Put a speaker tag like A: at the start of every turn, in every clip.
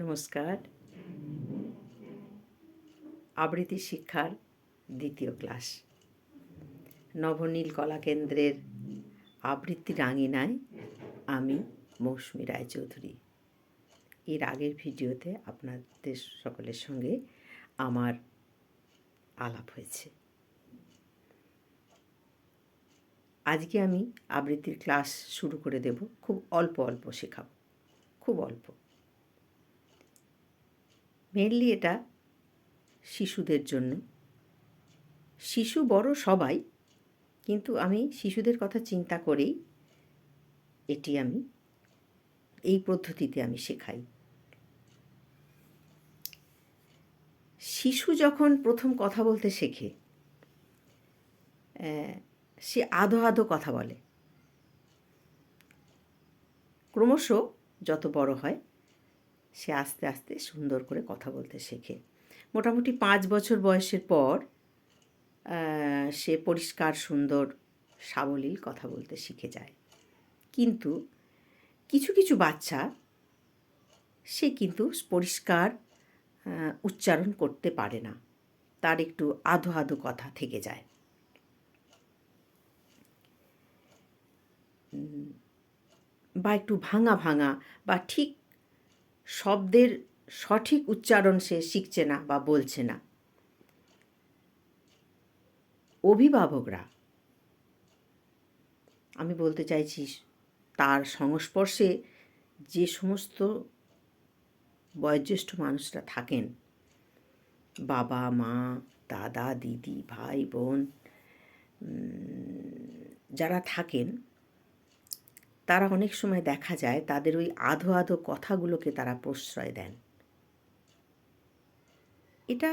A: নমস্কার। আবৃত্তি শিক্ষার দ্বিতীয় ক্লাস। নবনীল কলা কেন্দ্রের আবৃত্তি রাঙিনায় আমি মৌসুমী রায়চৌধুরী। এর আগের ভিডিওতে আপনাদের সকলের সঙ্গে আমার আলাপ হয়েছে। আজকে আমি আবৃত্তির ক্লাস শুরু করে দেব। খুব অল্প অল্প শেখাবো। খুব অল্প। মেনলি এটা শিশুদের জন্য। শিশু বড় সবাই, কিন্তু আমি শিশুদের কথা চিন্তা করেই এটি আমি, এই পদ্ধতিতে আমি শেখাই। শিশু যখন প্রথম কথা বলতে শেখে সে আধো আধো কথা বলে। ক্রমশ যত বড় হয় সে আস্তে আস্তে সুন্দর করে কথা বলতে শেখে। মোটামুটি পাঁচ বছর বয়সের পর সে পরিষ্কার, সুন্দর, সাবলীল কথা বলতে শিখে যায়। কিন্তু কিছু কিছু বাচ্চা সে কিন্তু পরিষ্কার উচ্চারণ করতে পারে না। তার একটু আধো আধো কথা থেকে যায়। বা একটু ভাঙা ভাঙা বা ঠিক শব্দের সঠিক উচ্চারণ সে শিখছে না বা বলছে না। অভিভাবকরা, আমি বলতে চাইছি তার সংস্পর্শে যে সমস্ত বয়োজ্যেষ্ঠ মানুষরা থাকেন, বাবা, মা, দাদা, দিদি, ভাই, বোন যারা থাকেন তারা অনেক সময় দেখা যায় তাদের ওই আধো আধো কথাগুলোকে তারা প্রশ্রয় দেন। এটা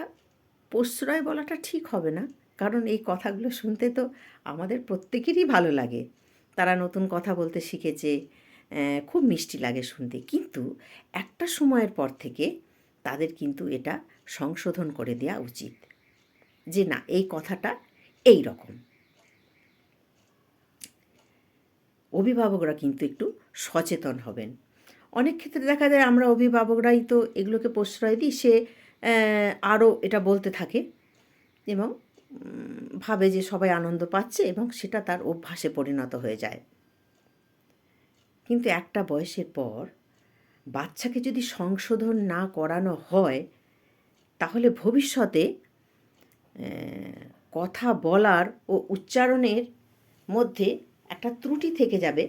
A: প্রশ্রয় বলাটা ঠিক হবে না, কারণ এই কথাগুলো শুনতে তো আমাদের প্রত্যেকেরই ভালো লাগে। তারা নতুন কথা বলতে শিখেছে খুব মিষ্টি লাগে শুনতে। কিন্তু একটা সময়ের পর থেকে তাদের কিন্তু এটা সংশোধন করে দেওয়া উচিত যে, না, এই কথাটা এই রকম। অভিভাবকরা কিন্তু একটু সচেতন হবেন। অনেক ক্ষেত্রে দেখা যায় আমরা অভিভাবকরাই তো এগুলোকে প্রশ্রয় দিই, সে আরও এটা বলতে থাকে এবং ভাবে যে সবাই আনন্দ পাচ্ছে এবং সেটা তার অভ্যাসে পরিণত হয়ে যায়। কিন্তু একটা বয়সের পর বাচ্চাকে যদি সংশোধন না করানো হয়, তাহলে ভবিষ্যতে কথা বলার ও উচ্চারণের মধ্যে একটা ত্রুটি থেকে যাবে।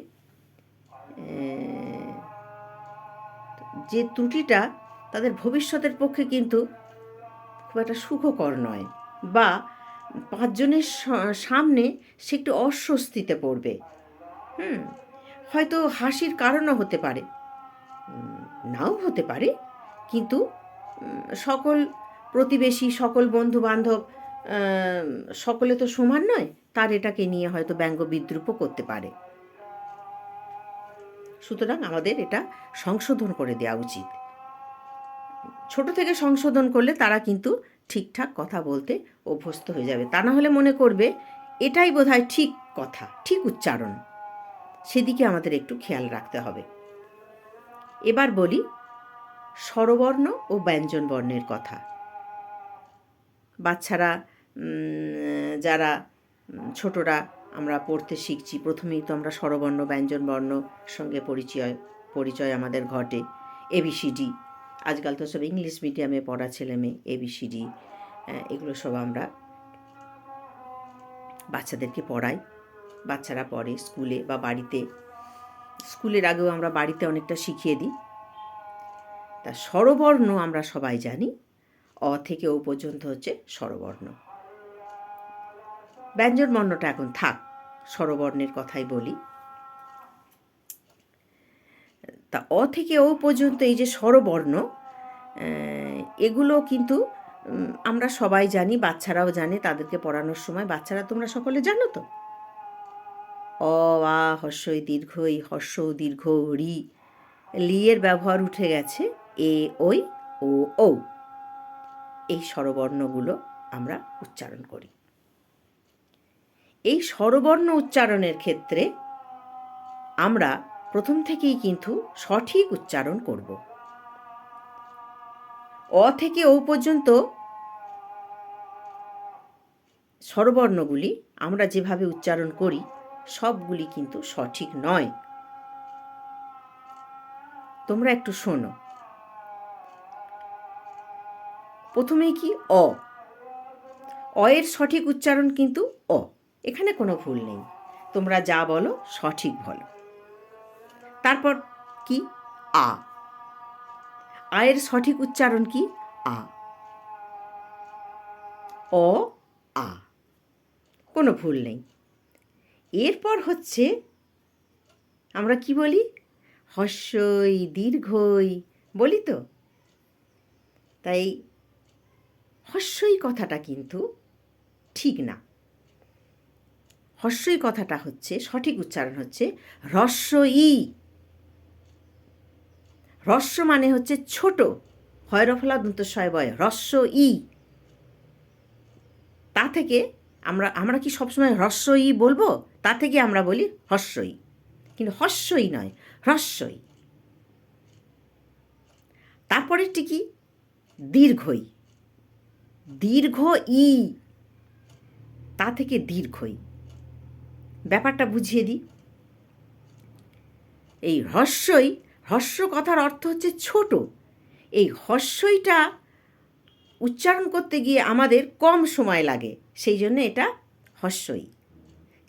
A: যে ত্রুটিটা তাদের ভবিষ্যতের পক্ষে কিন্তু খুব একটা সুখকর নয় বা পাঁচজনের সামনে সে একটু অস্বস্তিতে পড়বে। হুম, হয়তো হাসির কারণও হতে পারে। নাও হতে পারে, কিন্তু সকল প্রতিবেশী, সকল বন্ধু বান্ধব সকলে তো সমান নয় তার এটাকে নিয়ে হয়তো ব্যঙ্গ বিদ্রুপও করতে পারে। সুতরাং আমাদের এটা সংশোধন করে দেওয়া উচিত। ছোট থেকে সংশোধন করলে তারা কিন্তু ঠিকঠাক কথা বলতে অভ্যস্ত হয়ে যাবে। তা না হলে মনে করবে, এটাই বোধহয় ঠিক কথা, ঠিক উচ্চারণ। সেদিকে আমাদের একটু খেয়াল রাখতে হবে। এবার বলি, স্বরবর্ণ ও ব্যঞ্জন বর্ণের কথা। বাচ্চারা যারা ছোটরা আমরা পড়তে শিখছি। প্রথমেই তো আমরা স্বরবর্ণ ব্যঞ্জন বর্ণ সঙ্গে পরিচয় পরিচয় আমাদের ঘটে। এবিসিডি আজকাল তো সব ইংলিশ মিডিয়ামে পড়া ছেলে মেয়ে এবিসিডি এগুলো সব আমরা বাচ্চাদেরকে পড়াই। বাচ্চারা পড়ে স্কুলে বা বাড়িতে। স্কুলের আগেও আমরা বাড়িতে অনেকটা শিখিয়ে দিই। তা স্বরবর্ণ আমরা সবাই জানি। অ থেকে ও পর্যন্ত হচ্ছে স্বরবর্ণ। ব্যঞ্জন বর্ণটা এখন থাক, স্বরবর্ণের কথাই বলি। তা অ থেকে ও পর্যন্ত এই যে স্বরবর্ণ এগুলো কিন্তু আমরা সবাই জানি, বাচ্চারাও জানে, তাদেরকে পড়ানোর সময়। বাচ্চারা তোমরা সকলে জানো তো? অ, আ, হর্ষই দীর্ঘই হর্ষ দীর্ঘ রি লি এর ব্যবহার উঠে গেছে, এ ওই ও ও এই স্বরবর্ণগুলো আমরা উচ্চারণ করি। এই স্বরবর্ণ উচ্চারণের ক্ষেত্রে আমরা প্রথম থেকেই কিন্তু সঠিক উচ্চারণ করব। অ থেকে ও পর্যন্ত স্বরবর্ণগুলি আমরা যেভাবে উচ্চারণ করি, সবগুলি কিন্তু সঠিক নয়। তোমরা একটু শোনো। প্রথমেই কি অ? অ এর সঠিক উচ্চারণ কিন্তু অ। এখানে কোনো ভুল নেই। তোমরা যা বলো, সঠিক বলো। তারপর কি? আ। আয়ের সঠিক উচ্চারণ কি? আ। অ, আ। কোনো ভুল নেই। এরপর হচ্ছে, আমরা কি বলি? হস্যই দীর্ঘই, বলি তো? তাই হস্যই কথাটা কিন্তু ঠিক না। হস্যই কথাটা হচ্ছে, সঠিক উচ্চারণ হচ্ছে হ্রস্ব ই হ্রস্ব মানে হচ্ছে ছোট। হয়রফলা দন্তস্বয় বয় হ্রস্ব ই তা থেকে আমরা আমরা কি সবসময় হ্রস্বই বলব? তা থেকে আমরা বলি হস্যই কিন্তু হস্যই নয়, হ্রস্বই। তারপরেরটি কি? দীর্ঘই। দীর্ঘ ই তা থেকে দীর্ঘই। ব্যাপারটা বুঝিয়ে দিই। এই হস্যই হস্য কথার অর্থ হচ্ছে ছোট। এই হস্যইটা উচ্চারণ করতে গিয়ে আমাদের কম সময় লাগে, সেই জন্য এটা হস্যই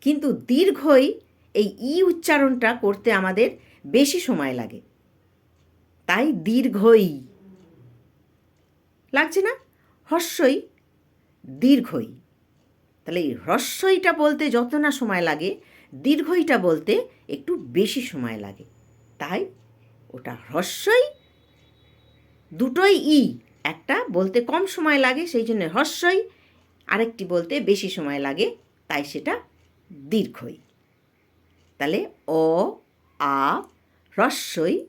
A: কিন্তু দীর্ঘই এই ই উচ্চারণটা করতে আমাদের বেশি সময় লাগে। তাই দীর্ঘই। লাগছে না? হস্যই দীর্ঘই। তাহলে এই হ্রস্বইটা বলতে যত না সময় লাগে, দীর্ঘইটা বলতে একটু বেশি সময় লাগে। তাই ওটা হ্রস্বই, দুটোই ই, একটা বলতে কম সময় লাগে, সেই জন্য হ্রস্বই, আরেকটি বলতে বেশি সময় লাগে, তাই সেটা দীর্ঘই। তাহলে অ, আ, হ্রস্বই,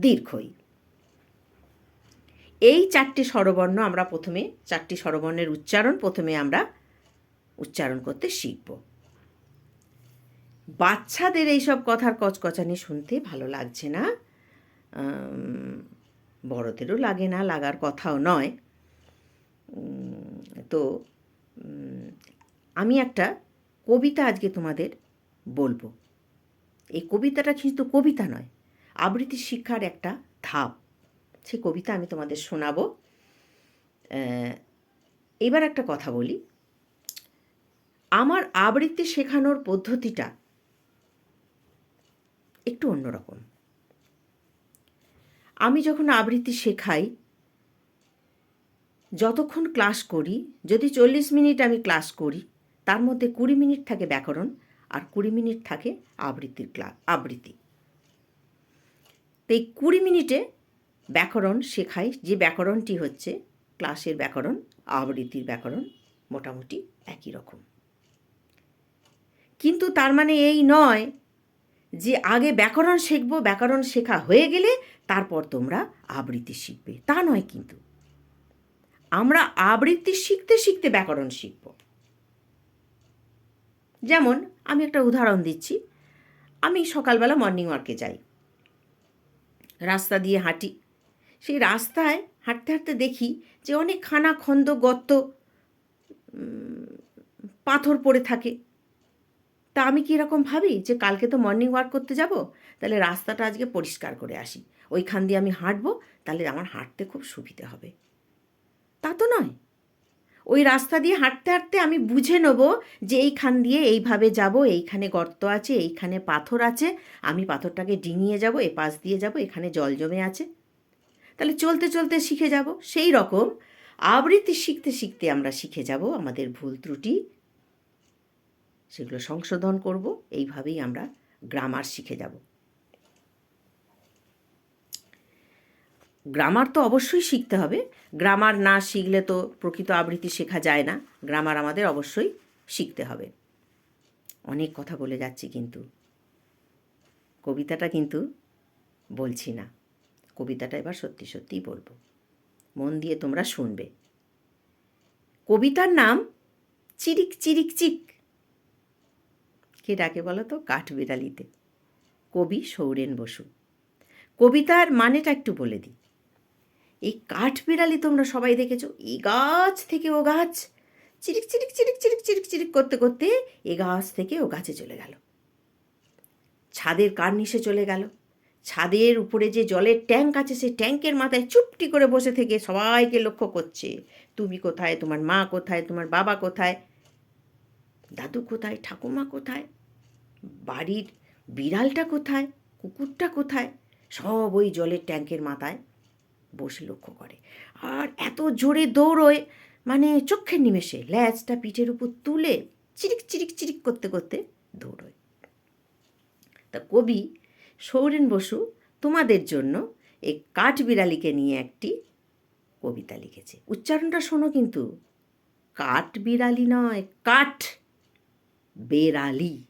A: দীর্ঘই। এই চারটি স্বরবর্ণ আমরা প্রথমে, চারটি স্বরবর্ণের উচ্চারণ প্রথমে আমরা উচ্চারণ করতে শিখব। বাচ্চাদের এইসব কথার কচকচানি শুনতে ভালো লাগছে না। বড়দেরও লাগে না, লাগার কথাও নয়। তো আমি একটা কবিতা আজকে তোমাদের বলব। এই কবিতাটা কিন্তু কবিতা নয়, আবৃত্তি শিক্ষার একটা ধাপ। সে কবিতা আমি তোমাদের শোনাবো। এবার একটা কথা বলি। আমার আবৃত্তি শেখানোর পদ্ধতিটা একটু অন্যরকম। আমি যখন আবৃত্তি শেখাই, যতক্ষণ ক্লাস করি, যদি চল্লিশ মিনিট আমি ক্লাস করি, তার মধ্যে কুড়ি মিনিট থাকে ব্যাকরণ আর কুড়ি মিনিট থাকে আবৃত্তির ক্লাস আবৃত্তি। তো এই কুড়ি মিনিটে ব্যাকরণ শেখাই, যে ব্যাকরণটি হচ্ছে ক্লাসের ব্যাকরণ, আবৃত্তির ব্যাকরণ মোটামুটি একই রকম। কিন্তু তার মানে এই নয় যে আগে ব্যাকরণ শিখব, ব্যাকরণ শেখা হয়ে গেলে তারপর তোমরা আবৃত্তি শিখবে। তা নয় কিন্তু। আমরা আবৃত্তি শিখতে শিখতে ব্যাকরণ শিখব। যেমন আমি একটা উদাহরণ দিচ্ছি। আমি সকালবেলা মর্নিং ওয়ার্কে যাই। রাস্তা দিয়ে হাঁটি। সেই রাস্তায় হাঁটতে হাঁটতে দেখি যে অনেক খানা খন্দ গর্ত পাথর পড়ে থাকে। তা আমি কীরকম ভাবি যে কালকে তো মর্নিং ওয়াক করতে যাব? তাহলে রাস্তাটা আজকে পরিষ্কার করে আসি। ওইখান দিয়ে আমি হাঁটবো, তাহলে আমার হাঁটতে খুব সুবিধে হবে। তা তো নয়। ওই রাস্তা দিয়ে হাঁটতে হাঁটতে আমি বুঝে নেব যে এইখান দিয়ে এইভাবে যাব, এইখানে গর্ত আছে, এইখানে পাথর আছে, আমি পাথরটাকে ডিঙিয়ে যাব এ পাশ দিয়ে যাব, এখানে জল জমে আছে। তাহলে চলতে চলতে শিখে যাব। সেই রকম আবৃত্তি শিখতে শিখতে আমরা শিখে যাব আমাদের ভুল ত্রুটি। সেগুলো সংশোধন করব, এইভাবেই আমরা গ্রামার শিখে যাব। গ্রামার তো অবশ্যই শিখতে হবে। গ্রামার না শিখলে তো প্রকৃত আবৃত্তি শেখা যায় না। গ্রামার আমাদের অবশ্যই শিখতে হবে। অনেক কথা বলে যাচ্ছি কিন্তু। কবিতাটা কিন্তু বলছি না। কবিতাটা এবার সত্যি সত্যিই বলব। মন দিয়ে তোমরা শুনবে। কবিতার নাম চিরিক চিরিক চিক। কে ডাকে বলো তো কাঠবিড়ালিতে। কবি সৌরেন বসু। কবিতার মানেটা একটু বলে দিই। এই কাঠ বিড়ালি তোমরা সবাই দেখেছ? এই গাছ থেকে ও গাছ। চিরিক চিরিক চিরিক চিরিক চিরিক চিরিক করতে করতে এ গাছ থেকে ও গাছে চলে গেল। ছাদের কার্নিশে চলে গেল। ছাদের উপরে যে জলের ট্যাঙ্ক আছে, সেই ট্যাঙ্কের মাথায় চুপটি করে বসে থেকে সবাইকে লক্ষ্য করছে। তুমি কোথায়? তোমার মা কোথায়? তোমার বাবা কোথায়? দাদু কোথায়, ঠাকুমা কোথায়, বাড়ির বিড়ালটা কোথায়, কুকুরটা কোথায়, সব ওই জলের ট্যাঙ্কের মাথায় বসে লক্ষ্য করে। আর এত জোরে দৌড়োয় মানে চোখের নিমেষে ল্যাজটা পিঠের উপর তুলে চিরিক চিরিক চিরিক করতে করতে দৌড়োয়। তা কবি সৌরেন বসু তোমাদের জন্য এই কাঠ বিড়ালিকে নিয়ে একটি কবিতা লিখেছে। উচ্চারণটা শোনো কিন্তু, কাঠ বিড়ালি নয়, কাঠ। বেড়ালি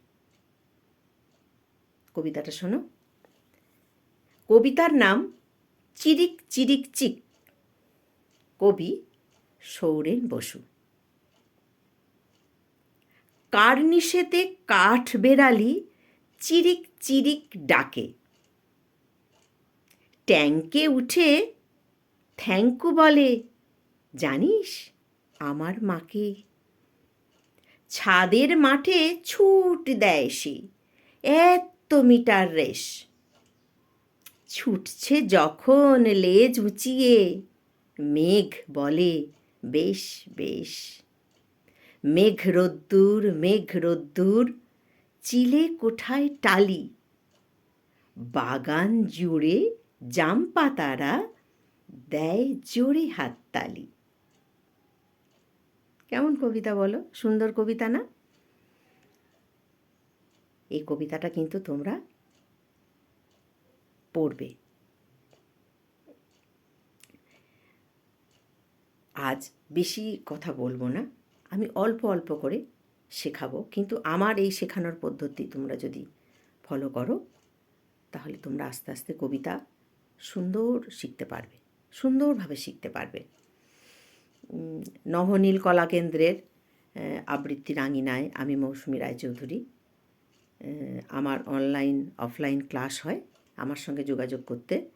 A: কবিতাটা শোনো। কবিতার নাম চিরিক চিরিক চিক। কবি সৌরেন বসু। কার্নিশেতে কাঠ বেড়ালি চিরিক চিরিক ডাকে। ট্যাঙ্কে উঠে থ্যাঙ্কু বলে, জানিস, আমার মাকে ছাদের মাঠে ছুট দেয় সে। এত মিটার রেশ। ছুটছে যখন লেজ উঁচিয়ে, মেঘ বলে, বেশ বেশ। মেঘ রোদ্দুর মেঘ রোদ্দুর, চিলে কোঠায় টালি। বাগান জুড়ে জাম পাতারা দেয় জোরে হাততালি। কেমন কবিতা বলো? সুন্দর কবিতা না? এই কবিতাটা কিন্তু তোমরা পড়বে। আজ বেশি কথা বলব না, আমি অল্প অল্প করে শেখাবো, কিন্তু আমার এই শেখানোর পদ্ধতি তোমরা যদি ফলো করো, তাহলে তোমরা আস্তে আস্তে কবিতা সুন্দর শিখতে পারবে, সুন্দরভাবে শিখতে পারবে। নবনীল কলা কেন্দ্রের আহ, আবৃত্তির আঙিনায় আমি মৌসুমী রায়চৌধুরী। আমার অনলাইন অফলাইন ক্লাস হয়। আমার সঙ্গে যোগাযোগ করতে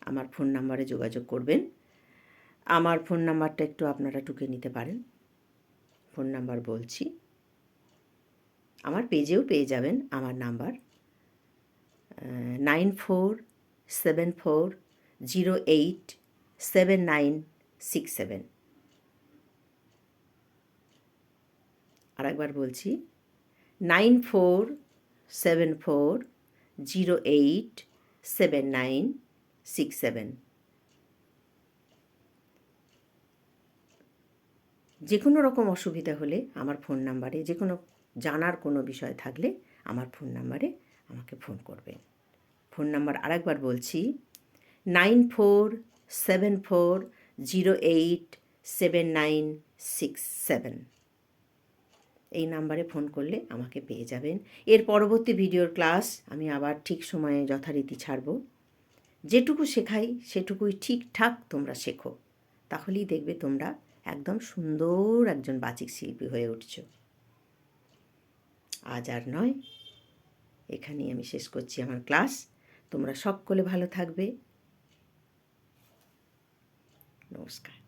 A: আমার ফোন নাম্বারে যোগাযোগ করবেন। আমার ফোন নাম্বারটা একটু আপনারা টুকে নিতে পারেন। ফোন নাম্বার বলছি। আমার পেজেও পেয়ে যাবেন আমার number nine four seven four zero eight seven nine six seven আরেকবার বলছি, nine four seven four zero eight seven nine six seven. যে কোনো রকম অসুবিধা হলে আমার ফোন নাম্বারে, যে কোনো জানার কোনো বিষয় থাকলে আমার ফোন নাম্বারে আমাকে ফোন করবেন। ফোন নাম্বার আরেকবার বলছি, nine four seven four zero eight seven nine six seven. এই নাম্বারে ফোন করলে আমাকে পেয়ে যাবেন। এর পরবর্তী ভিডিওর ক্লাস আমি আবার ঠিক সময়ে যথারীতি ছাড়ব। যেটুকু শেখাই, সেটুকুই ঠিকঠাক তোমরা শেখো। তাহলেই দেখবে তোমরা একদম সুন্দর একজন বাচিক শিল্পী হয়ে উঠছ। আজ আর নয়। এখানেই আমি শেষ করছি আমার ক্লাস। তোমরা সকলে ভালো থাকবে। নমস্কার।